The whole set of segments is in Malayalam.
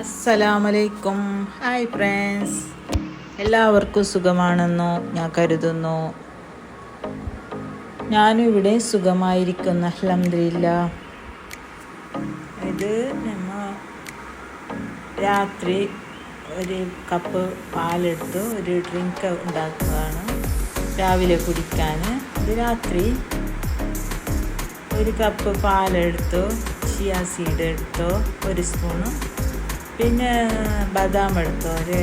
അസ്സലാമലൈക്കും. Hi friends. എല്ലാവർക്കും സുഖമാണെന്നോ ഞാൻ കരുതുന്നു. ഞാനും ഇവിടെ സുഖമായിരിക്കുന്നു അഹമ്മദില്ല ഇത് നമ്മ രാത്രി ഒരു കപ്പ് പാലെടുത്ത് ഒരു ഡ്രിങ്ക് ഉണ്ടാക്കുകയാണ് രാവിലെ കുടിക്കാൻ. രാത്രി ഒരു കപ്പ് പാലെടുത്തു ചിയ സീഡ് എടുത്തു ഒരു സ്പൂണ് പിന്നെ ബദാം എടുത്തു ഒരു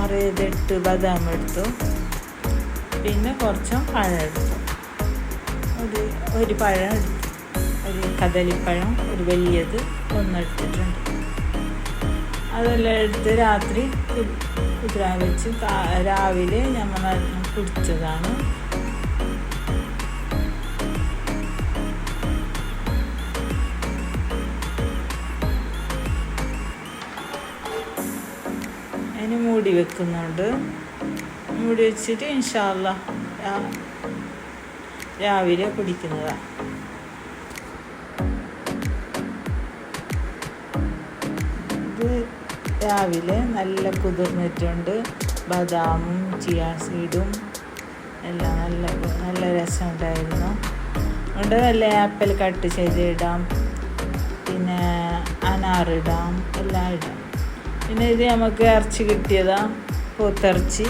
ആറ് എട്ട് ബദാം എടുത്തു പിന്നെ കുറച്ച് പഴം എടുത്തു ഒരു ഒരു പഴം എടുത്തു ഒരു കദളിപ്പഴം ഒരു വലിയത് ഒന്നെടുത്തിട്ടുണ്ട്. അതെല്ലാം എടുത്ത് രാത്രി കുതിരാൻ വെച്ച് രാവിലെ നമ്മൾ കുടിച്ചതാണ്. അതിന് മൂടി വെക്കുന്നുണ്ട്. മൂടി വെച്ചിട്ട് ഇൻഷാല്ല രാവിലെ പിടിക്കുന്നതാണ് ഇത് രാവിലെ നല്ല കുതിർന്നിട്ടുണ്ട്. ബദാമും ചിയാ സീഡും എല്ലാം നല്ല നല്ല രസമുണ്ടായിരുന്നു. അതുകൊണ്ട് നല്ല ആപ്പിൾ കട്ട് ചെയ്ത് ഇടാം. പിന്നെ അനാറിടാം എല്ലാം ഇടാം. പിന്നെ ഇത് നമുക്ക് ഇറച്ചി കിട്ടിയതാ പോത്തിറച്ചി.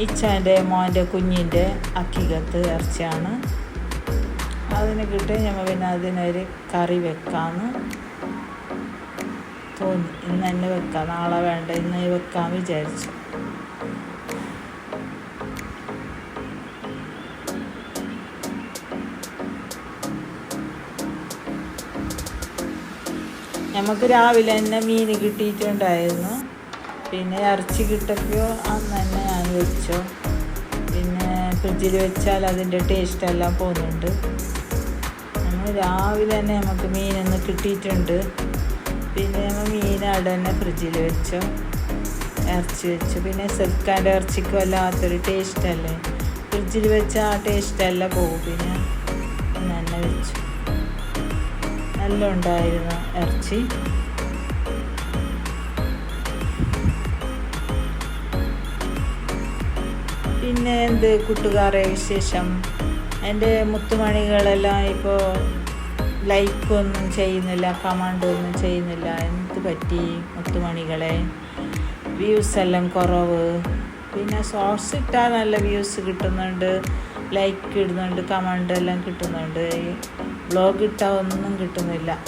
ഇച്ചാന്റെ മോന്റെ കുഞ്ഞിന്റെ അക്കികത്ത് ഇറച്ചിയാണ്. അതിന് കിട്ടി ഞമ്മ പിന്നെ അതിനൊരു കറി വെക്കാമെന്ന് തോന്നി. ഇന്ന് തന്നെ വെക്കാം. നാളെ വേണ്ട. ഇന്ന് വെക്കാൻ വിചാരിച്ചു. നമുക്ക് രാവിലെ തന്നെ മീൻ കിട്ടിയിട്ടുണ്ടായിരുന്നു. പിന്നെ ഇറച്ചി കിട്ടപ്പോൾ അന്ന് തന്നെ ഞാൻ വെച്ചു. പിന്നെ ഫ്രിഡ്ജിൽ വെച്ചാൽ അതിന്റെ ടേസ്റ്റ് എല്ലാം പോകുന്നുണ്ട്. നമ്മൾ രാവിലെ തന്നെ നമുക്ക് മീനൊന്ന് കിട്ടിയിട്ടുണ്ട്. പിന്നെ നമ്മൾ മീൻ അവിടെ തന്നെ ഫ്രിഡ്ജിൽ വെച്ചു. ഇറച്ചി വെച്ചു. പിന്നെ സെൽക്കാന്റെ ഇറച്ചിക്കും വല്ലാത്തൊരു ടേസ്റ്റല്ലേ ഫ്രിഡ്ജിൽ വെച്ച ആ ടേസ്റ്റല്ല പോകും. പിന്നെ നല്ല ഉണ്ടായിരുന്നു ഇറച്ചി പിന്നെ എന്ത് കൂട്ടുകാരെ വിശേഷം? എന്റെ മുത്തുമണികളെല്ലാം ഇപ്പോൾ ലൈക്കൊന്നും ചെയ്യുന്നില്ല കമന്റ് ഒന്നും ചെയ്യുന്നില്ല. എന്ത് പറ്റി മുത്തുമണികളെ? വ്യൂസ് എല്ലാം കുറവ്. പിന്നെ ഷോർട്സ് ഇട്ടാൽ നല്ല വ്യൂസ് കിട്ടുന്നുണ്ട് ലൈക്ക് ഇടുന്നുണ്ട് കമന്റ് എല്ലാം കിട്ടുന്നുണ്ട്. ബ്ലോഗ് ഇട്ടാൽ ഒന്നും കിട്ടുന്നില്ല.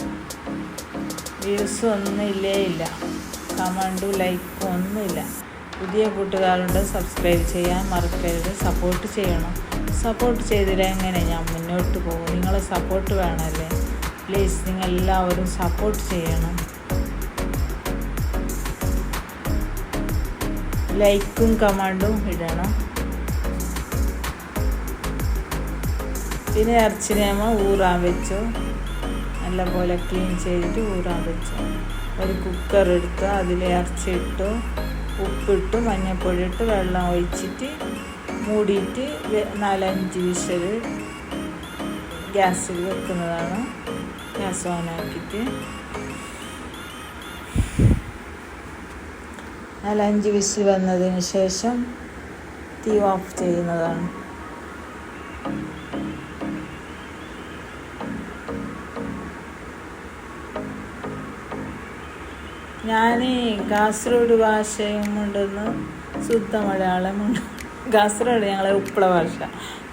വ്യൂസ് ഒന്നും ഇല്ലേ ഇല്ല. കമന്റും ലൈക്കും ഒന്നുമില്ല പുതിയ കൂട്ടുകാരുണ്ട് സബ്സ്ക്രൈബ് ചെയ്യാൻ മറക്കരുത്. സപ്പോർട്ട് ചെയ്യണം. സപ്പോർട്ട് ചെയ്തില്ല എങ്ങനെ ഞാൻ മുന്നോട്ട് പോകും? നിങ്ങളെ സപ്പോർട്ട് വേണമല്ലേ? പ്ലീസ് നിങ്ങളെല്ലാവരും സപ്പോർട്ട് ചെയ്യണം. ലൈക്കും കമാൻഡും ഇടണം. പിന്നെ ഇറച്ചിനെ ഊറാൻ വെച്ചു. നല്ലപോലെ ക്ലീൻ ചെയ്തിട്ട് ഊറാൻ വെച്ചു. ഒരു കുക്കർ എടുത്ത് അതിൽ ഇറച്ചിട്ടു ഉപ്പിട്ട് മഞ്ഞൾപ്പൊടി ഇട്ട് വെള്ളം ഒഴിച്ചിട്ട് മൂടിയിട്ട് നാലഞ്ച് വിശൽ ഗ്യാസിൽ വെക്കുന്നതാണ്. ഗ്യാസ് ഓണാക്കിയിട്ട് നാലഞ്ച് വിസിൽ വന്നതിന് ശേഷം തീ ഓഫ് ചെയ്യുന്നതാണ്. ഞാൻ കാസർഗോഡ് ഭാഷയും ഉണ്ടെന്ന് ശുദ്ധ മലയാളമുണ്ട്. കാസർഗോഡ് ഞങ്ങളെ ഉപ്പള ഭാഷ.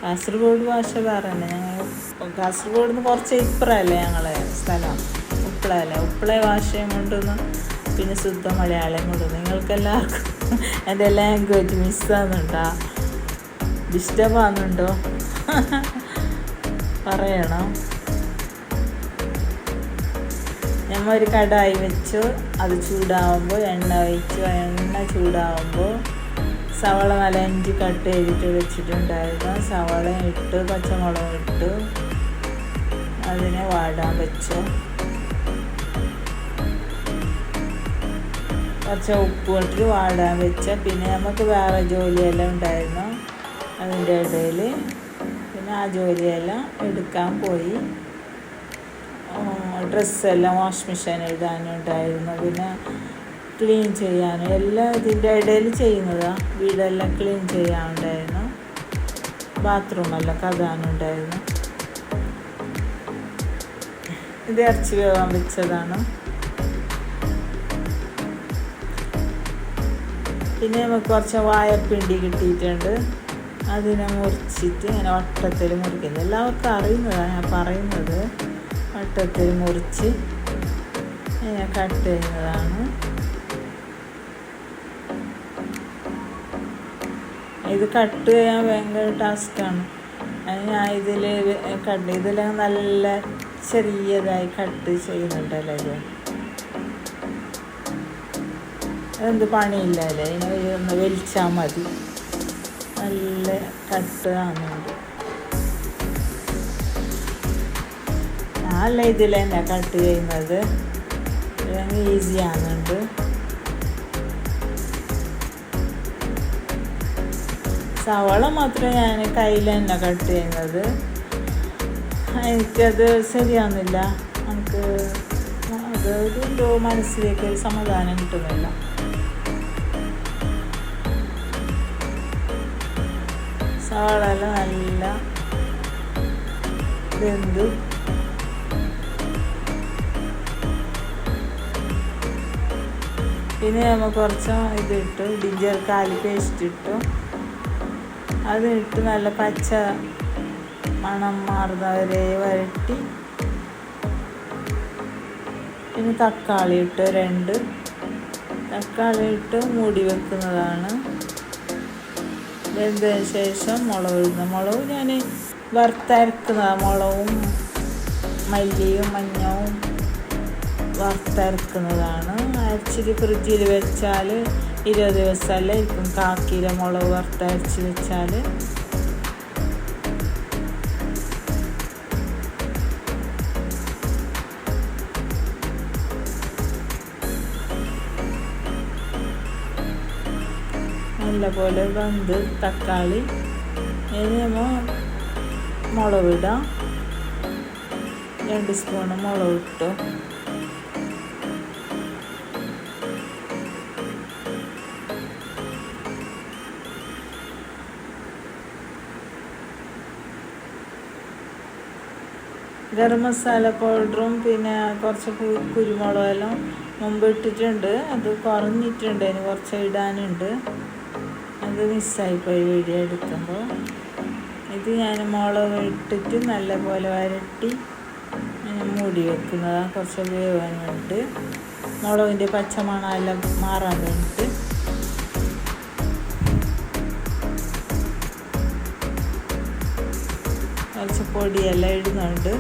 കാസർഗോഡ് ഭാഷ തന്നെ ഞങ്ങൾ കാസർഗോഡ് നിന്ന് കുറച്ച് ഇപ്പുറമല്ലേ ഞങ്ങളെ സ്ഥലം? ഉപ്പളല്ലേ ഉപ്പള ഭാഷയും ഉണ്ടെന്ന് പിന്നെ ശുദ്ധ മലയാളം കൊണ്ട് നിങ്ങൾക്കെല്ലാവർക്കും എന്റെ ലാംഗ്വേജ് മിസ്സാകുന്നുണ്ടോ ഡിസ്റ്റർബ് ആകുന്നുണ്ടോ പറയണം. ഞമ്മ ഒരു കടായി വെച്ചു. അത് ചൂടാവുമ്പോൾ എണ്ണ ഒഴിച്ചു. എണ്ണ ചൂടാവുമ്പോൾ സവള നല്ല ഇഞ്ചി കട്ട് ചെയ്തിട്ട് വെച്ചിട്ടുണ്ടായിരുന്നു. സവള ഇട്ട് പച്ചമുളകും ഇട്ട്. അതിനെ വാടാൻ വെച്ചു. കുറച്ച് ഉപ്പ് ഇട്ടിട്ട് വാടാൻ വെച്ച. പിന്നെ നമുക്ക് വേറെ ജോലിയെല്ലാം ഉണ്ടായിരുന്നു അതിന്റെ ഇടയിൽ പിന്നെ ആ ജോലിയെല്ലാം എടുക്കാൻ പോയി. ഡ്രസ്സെല്ലാം വാഷ് മെഷീൻ ഇടാനുണ്ടായിരുന്നു പിന്നെ ക്ലീൻ ചെയ്യാനും എല്ലാം ഇതിന്റെ ഇടയിൽ ചെയ്യുന്നതാണ് വീടെല്ലാം ക്ലീൻ ചെയ്യാനുണ്ടായിരുന്നു. ബാത്റൂമെല്ലാം കഥാനുണ്ടായിരുന്നു ഇത് ഇറച്ചി വേവാൻ വെച്ചതാണ്. പിന്നെ നമുക്ക് കുറച്ച് വായപ്പിണ്ടി കിട്ടിയിട്ടുണ്ട്. അതിനെ മുറിച്ചിട്ട് ഇങ്ങനെ വട്ടത്തിൽ മുറിക്കുന്നത് എല്ലാവർക്കും അറിയുന്നതാണ് ഞാൻ പറയുന്നത്. വട്ടത്തിൽ മുറിച്ച്. ഇങ്ങനെ കട്ട് ചെയ്യുന്നതാണ്. ഇത് കട്ട് ചെയ്യാൻ ഭയങ്കര ടാസ്ക്കാണ് അത് ഞാൻ ഇതിൽ കട്ട് ഇതിൽ നല്ല ചെറിയതായി കട്ട് ചെയ്യുന്നുണ്ടല്ലോ ഇത്? അതെന്ത് പണിയില്ലല്ലേ ഇതിനെ ഒന്ന് വലിച്ചാൽ മതി. നല്ല കട്ട് ആകുന്നുണ്ട് നല്ല ഇതിൽ തന്നെ കട്ട് ചെയ്യുന്നത് ഈസി ആകുന്നുണ്ട് സവാള മാത്രമേ ഞാൻ കയ്യിൽ തന്നെ കട്ട് ചെയ്യുന്നത്. എനിക്കത് ശരിയാവുന്നില്ല. നമുക്ക് അത് എന്തോ മനസ്സിലേക്ക് ഒരു സമാധാനം കിട്ടുന്നില്ല. സവാള നല്ല വെന്തു. പിന്നെ നമ്മൾ കുറച്ച് ഇതിട്ടു ജിഞ്ചർ കാലി പേസ്റ്റ് ഇട്ടു. അത് ഇട്ട് നല്ല പച്ച മണം മാറുന്നവരെ വരട്ടി. പിന്നെ തക്കാളി ഇട്ട് രണ്ട്. തക്കാളി ഇട്ട് മൂടി വെക്കുന്നതാണ്. വെന്തതിന് ശേഷം മുളക് ഇടുന്ന. മുളക് ഞാൻ വറുത്തരക്കുന്നതാണ്. മുളകും മല്ലിയും മഞ്ഞവും. വറുത്തരക്കുന്നതാണ് അരച്ചിട്ട് ഫ്രിഡ്ജിൽ വെച്ചാൽ ഇരുപത് ദിവസമല്ലേ ഇരിക്കും. കാക്കീര മുളക് വറുത്തരച്ച് വെച്ചാൽ നല്ലപോലെ വെന്ത് തക്കാളി ഇനി നമ്മൾ മുളക് ഇടാം. രണ്ട് സ്പൂണ് മുളക് ഇട്ടു. ഗരം മസാല പൗഡറും പിന്നെ കുറച്ച് കുരുമുളകും എല്ലാം മുമ്പ് ഇട്ടിട്ടുണ്ട് അത് കുറഞ്ഞിട്ടുണ്ട്. അതിന് കുറച്ച് ഇടാനുണ്ട്. അത് മിസ്സായിപ്പോയി വീഡിയോ എടുക്കുമ്പോൾ. ഇത് ഞാൻ മുളക് ഇട്ടിട്ട് നല്ലപോലെ വരട്ടി മൂടി വെക്കുന്നതാണ് കുറച്ച് വേവാൻ വേണ്ടിയിട്ട് മുളകിന്റെ പച്ചമണമെല്ലാം മാറാൻ വേണ്ടിയിട്ട്. കുറച്ച് പൊടിയെല്ലാം ഇടുന്നുണ്ട്.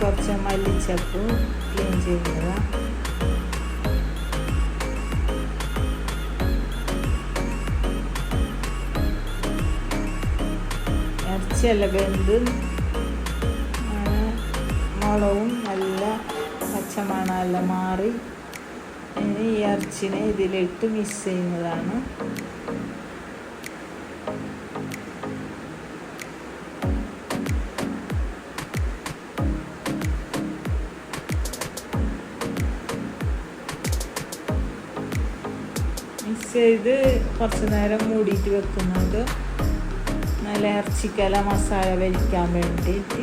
കുറച്ച് മല്ലിച്ചപ്പ് ക്ലീൻ ചെയ്യുക ഇറച്ചിയല്ല വെന്ത് മുളകും നല്ല പച്ചമണമെല്ലാം മാറി. ഇനി ഈ ഇറച്ചിനെ ഇതിലിട്ട് മിക്സ് ചെയ്യുന്നതാണ്. ചെയ്ത് കുറച്ച് നേരം മൂടിയിട്ട് വെക്കുന്നത്. നല്ല ഇറച്ചിക്കല മസാല വലിക്കാൻ വേണ്ടിയിട്ട്.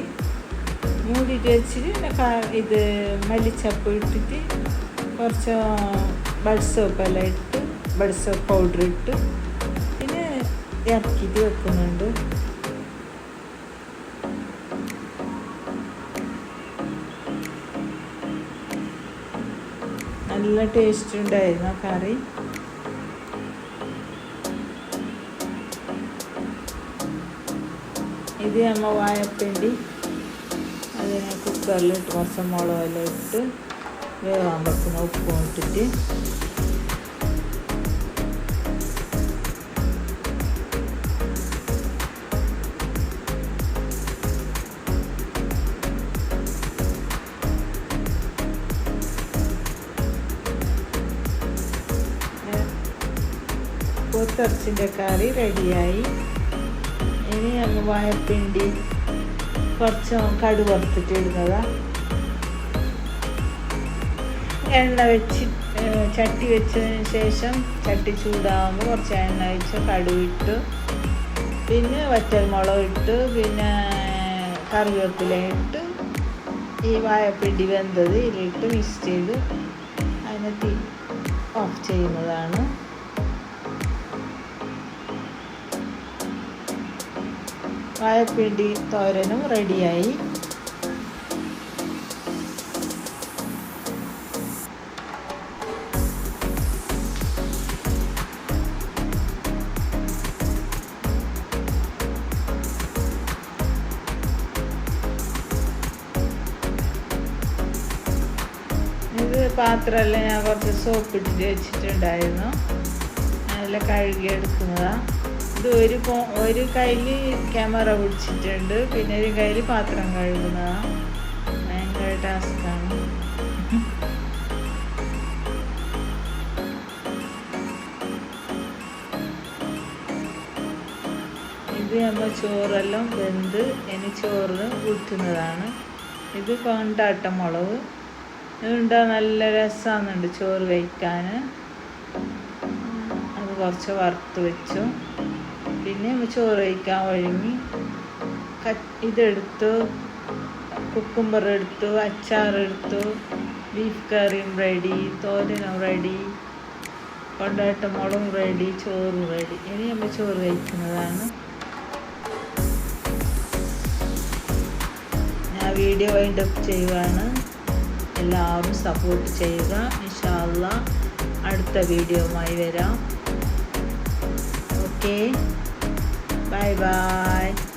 മൂടിയിട്ട് വെച്ചിട്ട് പിന്നെ ഇത് മല്ലിച്ചപ്പ് ഇട്ടിട്ട് കുറച്ച് ബഡ് ഇട്ട് ബഡ് പൗഡർ ഇട്ട് പിന്നെ ഇറക്കിയിട്ട് വെക്കുന്നുണ്ട്. നല്ല ടേസ്റ്റ് ഉണ്ടായിരുന്നു ആ കറി. ഇത് നമ്മൾ വാഴപ്പിണ്ടി അതിനെ കുക്കറിലിട്ട് കുറച്ച് മുളകെല്ലാം ഇട്ട് വേവാൻ വെക്കുന്ന. ഉപ്പും ഇട്ടിട്ട്. പോത്തിറച്ചിന്റെ കറി റെഡിയായി ഇനി നമ്മൾ വാഴപ്പിണ്ടി കുറച്ച് കടു വറുത്തിട്ട് ഇടുന്നതാണ് എണ്ണ വെച്ച് ചട്ടി വെച്ചതിന് ശേഷം ചട്ടി ചൂടാകുമ്പോൾ കുറച്ച് എണ്ണ വെച്ച് കടുവിട്ട് പിന്നെ വറ്റൽമുളക് ഇട്ട്. പിന്നെ കറിവേപ്പില ഇട്ട്. ഈ വാഴപ്പിണ്ടി വെന്തത് ഇതിലിട്ട് മിക്സ് ചെയ്ത് അതിനെ തീ ഓഫ് ചെയ്യുന്നതാണ്. വാഴപ്പിണ്ടി തോരനും റെഡിയായി. ഇത് പാത്രമെല്ലാം? ഞാൻ കുറച്ച് സോപ്പ് ഇട്ടിട്ട് വെച്ചിട്ടുണ്ടായിരുന്നു. കഴുകി എടുക്കുന്നതാണ് ഇത് ഒരു ഒരു കയ്യിൽ ക്യാമറ പിടിച്ചിട്ടുണ്ട്. പിന്നെ ഒരു കയ്യിൽ പാത്രം കഴുകുന്നതാണ് ഭയങ്കര ടാസ്ക്കാണ്. ഇത് നമ്മൾ ചോറെല്ലാം വെന്ത് ഇനി ചോറ് ഊറ്റുന്നതാണ്. ഇത് കൊണ്ടാട്ട മുളക്. ഇതുണ്ടാ നല്ല രസമാകുന്നുണ്ട് ചോറ് കഴിക്കാൻ അത് കുറച്ച് വറുത്ത് വെച്ചു. പിന്നെ ചോറ് കഴിക്കാൻ ഒഴുങ്ങി ഇതെടുത്തു. കുക്കുംബർ എടുത്തു അച്ചാറെടുത്തു ബീഫ് കറിയും റെഡി തോരനും റെഡി കൊണ്ടാട്ട മുളകും റെഡി ചോറും റെഡി ഇനി നമ്മൾ ചോറ് കഴിക്കുന്നതാണ്. ഞാൻ വീഡിയോ വൈൻഡ് അപ്പ് ചെയ്യുവാണ്. എല്ലാവരും സപ്പോർട്ട് ചെയ്യുക. ഇൻഷാല്ല അടുത്ത വീഡിയോയുമായി വരാം. ഓക്കെ 拜拜。